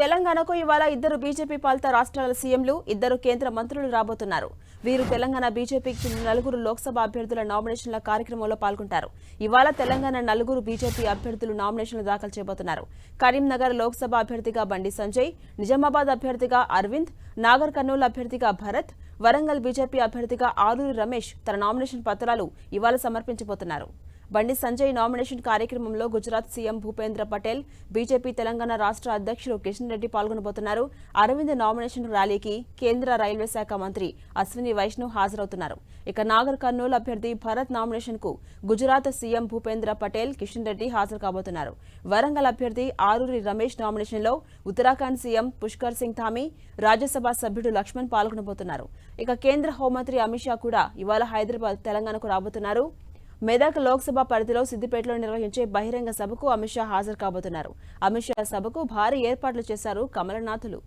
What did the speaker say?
తెలంగాణకు ఇవాళ ఇద్దరు బీజేపీ పాలిత రాష్ట్రాల సీఎంలు ఇద్దరు కేంద్ర మంత్రులు రాబోతున్నారు. వీరు తెలంగాణ బీజేపీకి చెందిన నలుగురు లోక్సభ అభ్యర్థుల నామినేషన్ల కార్యక్రమంలో పాల్గొంటారు. ఇవాళ తెలంగాణ నలుగురు బీజేపీ అభ్యర్థులు నామినేషన్లు దాఖలు చేయబోతున్నారు. కరీంనగర్ లోక్సభ అభ్యర్థిగా బండి సంజయ్ నిజామాబాద్ అభ్యర్థిగా అరవింద్ నాగర్ కర్నూలు అభ్యర్థిగా భరత్ వరంగల్ బీజేపీ అభ్యర్థిగా ఆరూరి రమేష్ తన నామినేషన్ పత్రాలు ఇవాళ సమర్పించబోతున్నారు. బండి సంజయ్ నామినేషన్ కార్యక్రమంలో గుజరాత్ సీఎం భూపేంద్ర పటేల్ బీజేపీ తెలంగాణ రాష్ట్ర అధ్యక్షుడు కిషన్ రెడ్డి పాల్గొనబోతున్నారు. అరవింద్ నామినేషన్ ర్యాలీకి కేంద్ర రైల్వే శాఖ మంత్రి అశ్విని వైష్ణవ్ హాజరవుతున్నారు. ఇక నాగర్ కర్నూలు అభ్యర్థి భరత్ నామినేషన్కు గుజరాత్ సీఎం భూపేంద్ర పటేల్ కిషన్ రెడ్డి హాజరు కాబోతున్నారు వరంగల్ అభ్యర్థి ఆరూరి రమేష్ నామినేషన్లో ఉత్తరాఖండ్ సీఎం పుష్కర్ సింగ్ థామీ రాజ్యసభ సభ్యుడు లక్ష్మణ్ పాల్గొనబోతున్నారు. ఇక కేంద్ర హోంమంత్రి అమిత్ షా కూడా ఇవాళ హైదరాబాద్ తెలంగాణకు రాబోతున్నారు. మెదక్ లోక్సభ పరిధిలో సిద్దిపేటలో నిర్వహించే బహిరంగ సభకు అమిత్ షా హాజరు కాబోతున్నారు. అమిత్ షా సభకు భారీ ఏర్పాట్లు చేశారు కమలనాథులు.